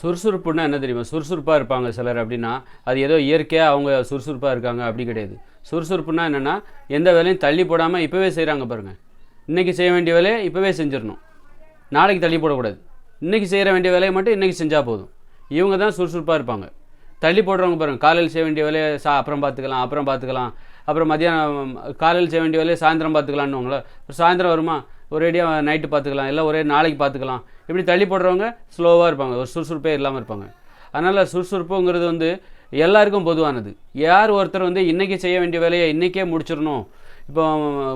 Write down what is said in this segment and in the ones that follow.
சுறுசுறுப்புன்னா என்ன தெரியுமா? சுறுசுறுப்பாக இருப்பாங்க சிலர் அப்படின்னா அது ஏதோ இயற்கையாக அவங்க சுறுசுறுப்பாக இருக்காங்க அப்படி கிடையாது. சுறுசுறுப்புனா என்னென்னா எந்த வேலையும் தள்ளி போடாமல் இப்போவே செய்கிறாங்க பாருங்கள் இன்றைக்கி செய்ய வேண்டிய வேலையை இப்போவே செஞ்சிடணும். நாளைக்கு தள்ளி போடக்கூடாது. இன்றைக்கி செய்கிற வேண்டிய வேலையை மட்டும் இன்றைக்கி செஞ்சால் போதும். இவங்க தான் சுறுசுறுப்பாக இருப்பாங்க. தள்ளி போடுறவங்க பாருங்கள் காலையில் செய்ய வேண்டிய வேலையை சா அப்புறம் பார்த்துக்கலாம் அப்புறம் பார்த்துக்கலாம். அப்புறம் மதியானம் காலையில் செய்ய வேண்டிய வேலையை சாயந்தரம் பார்த்துக்கலான்னுவாங்களே சாயந்தரம் வருமா? ஒரேடியாக நைட்டு பார்த்துக்கலாம் இல்லை ஒரே நாளைக்கு பார்த்துக்கலாம். இப்படி தள்ளி போடுறவங்க ஸ்லோவாக இருப்பாங்க ஒரு சுறுசுறுப்பே இல்லாமல் இருப்பாங்க. அதனால் சுறுசுறுப்புங்கிறது வந்து எல்லாருக்கும் பொதுவானது. யார் ஒருத்தர் வந்து இன்றைக்கி செய்ய வேண்டிய வேலையை இன்றைக்கே முடிச்சிடணும். இப்போ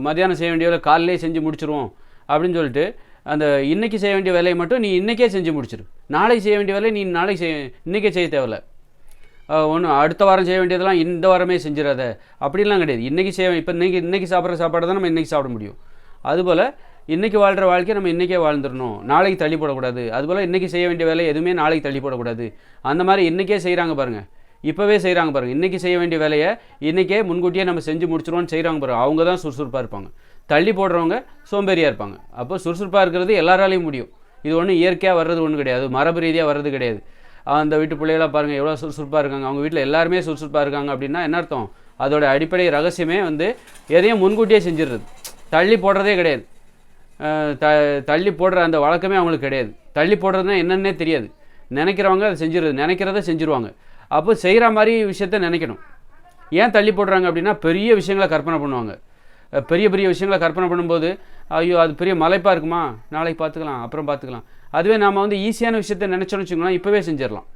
மதியானம் செய்ய வேண்டிய வேலை காலையிலே செஞ்சு முடிச்சிருவோம் அப்படின்னு சொல்லிட்டு அந்த இன்றைக்கி செய்ய வேண்டிய வேலையை மட்டும் நீ இன்றைக்கே செஞ்சு முடிச்சிரு. நாளைக்கு செய்ய வேண்டிய வேலையை நீ நாளைக்கு செய்ய இன்றைக்கே செய்ய தேவையில்ல. ஒன்று அடுத்த வாரம் செய்ய வேண்டியதெல்லாம் இந்த வாரமே செஞ்சிடாத. அப்படிலாம் கிடையாது. இன்றைக்கி செய்ய இப்போ இன்றைக்கி இன்றைக்கி சாப்பிட்ற சாப்பாடு தான் நம்ம இன்றைக்கி சாப்பிட முடியும். அதுபோல் இன்றைக்கி வாழ்கிற வாழ்க்கையை நம்ம இன்றைக்கே வாழ்ந்துடணும். நாளைக்கு தள்ளி போடக்கூடாது அதுபோல் இன்றைக்கி செய்ய வேண்டிய வேலை எதுவுமே நாளைக்கு தள்ளி போடக்கூடாது அந்த மாதிரி இன்றைக்கே செய்கிறாங்க பாருங்கள் இப்போவே செய்கிறாங்க பாருங்கள் இன்றைக்கி செய்ய வேண்டிய வேலையை இன்றைக்கே முன்கூட்டியே நம்ம செஞ்சு முடிச்சிருவோம்னு செய்கிறாங்க பாருங்கள் அவங்க தான் சுறுசுறுப்பாக இருப்பாங்க. தள்ளி போடுறவங்க சோம்பேறியாக இருப்பாங்க. அப்போ சுறுசுறுப்பாக இருக்கிறது எல்லாராலையும் முடியும். இது ஒன்றும் இயற்கையாக வர்றது ஒன்றும் கிடையாது. மரபு ரீதியாக வர்றது கிடையாது. அந்த வீட்டு பிள்ளைகளாக பாருங்கள் எவ்வளோ சுறுசுறுப்பாக இருக்காங்க. அவங்க வீட்டில் எல்லாருமே சுறுசுறுப்பாக இருக்காங்க அப்படின்னா என்ன அர்த்தம்? அதோட அடிப்படை ரகசியமே வந்து எதையும் முன்கூட்டியே செஞ்சிடுறது. தள்ளி போடுறதே கிடையாது. த தள்ளி போடுற அந்த வழக்கமே அவங்களுக்கு கிடையாது. தள்ளி போடுறதுனா என்னன்னே தெரியாது. நினைக்கிறவங்க அதை செஞ்சிருது நினைக்கிறத செஞ்சுருவாங்க. அப்போ செய்கிற மாதிரி விஷயத்த நினைக்கணும். ஏன் தள்ளி போடுறாங்க அப்படின்னா பெரிய விஷயங்களை கற்பனை பண்ணுவாங்க. பெரிய பெரிய விஷயங்களை கற்பனை பண்ணும்போது ஐயோ அது பெரிய மலைப்பாக இருக்குமா? நாளைக்கு பார்த்துக்கலாம் அப்புறம் பார்த்துக்கலாம். அதுவே நாம் வந்து ஈஸியான விஷயத்த நினச்சோன்னு வச்சுக்கோங்களேன் இப்போவே செஞ்சிடலாம்.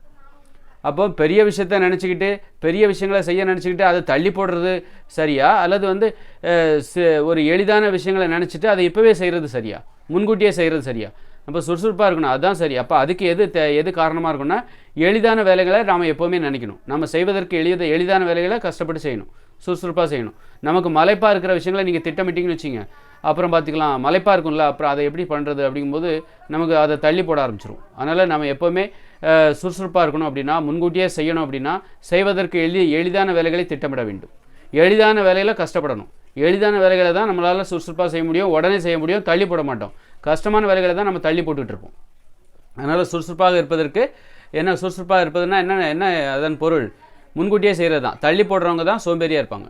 அப்போ பெரிய விஷயத்த நினச்சிக்கிட்டு பெரிய விஷயங்களை செய்ய நினச்சிக்கிட்டு அதை தள்ளி போடுறது சரியா? அல்லது வந்து ஒரு எளிதான விஷயங்களை நினச்சிட்டு அதை இப்போவே செய்கிறது சரியா? முன்கூட்டியே செய்கிறது சரியா? நம்ம சுறுசுறுப்பாக இருக்கணும். அதுதான் சரி. அப்போ அதுக்கு எது தே எது காரணமாக இருக்கும்னா எளிதான வேலைகளை நாம் எப்போவுமே நினைக்கணும். நம்ம செய்வதற்கு எளித எளிதான வேலைகளை கஷ்டப்பட்டு செய்யணும். சுறுசுறுப்பாக செய்யணும். நமக்கு மலைப்பாக இருக்கிற விஷயங்களை நீங்கள் திட்டமிட்டிங்கன்னு வச்சிங்க. அப்புறம் பார்த்துக்கலாம் மலைப்பாக இருக்கும்ல அப்புறம் அதை எப்படி பண்ணுறது அப்படிங்கும்போது நமக்கு அதை தள்ளி போட ஆரம்பிச்சிரும். அதனால் நம்ம எப்போவுமே சுறுசுறுப்பாக இருக்கணும் அப்படின்னா முன்கூட்டியே செய்யணும் அப்படின்னா செய்வதற்கு எளி எளிதான வேலைகளை திட்டமிட வேண்டும். எளிதான வேலையில் கஷ்டப்படணும். எளிதான வேலைகளை தான் நம்மளால் சுறுசுறுப்பாக செய்ய முடியும் உடனே செய்ய முடியும் தள்ளி போட மாட்டோம். கஷ்டமான வேலைகளை தான் நம்ம தள்ளி போட்டுட்டு இருப்போம். அதனால் சுறுசுறுப்பாக இருப்பதற்கு என்ன சுறுசுறுப்பாக இருப்பதுன்னா என்ன என்ன அதன் பொருள்? முன்கூட்டியே செய்கிறது தான். தள்ளி போடுறவங்க தான் சோம்பேறியாக இருப்பாங்க.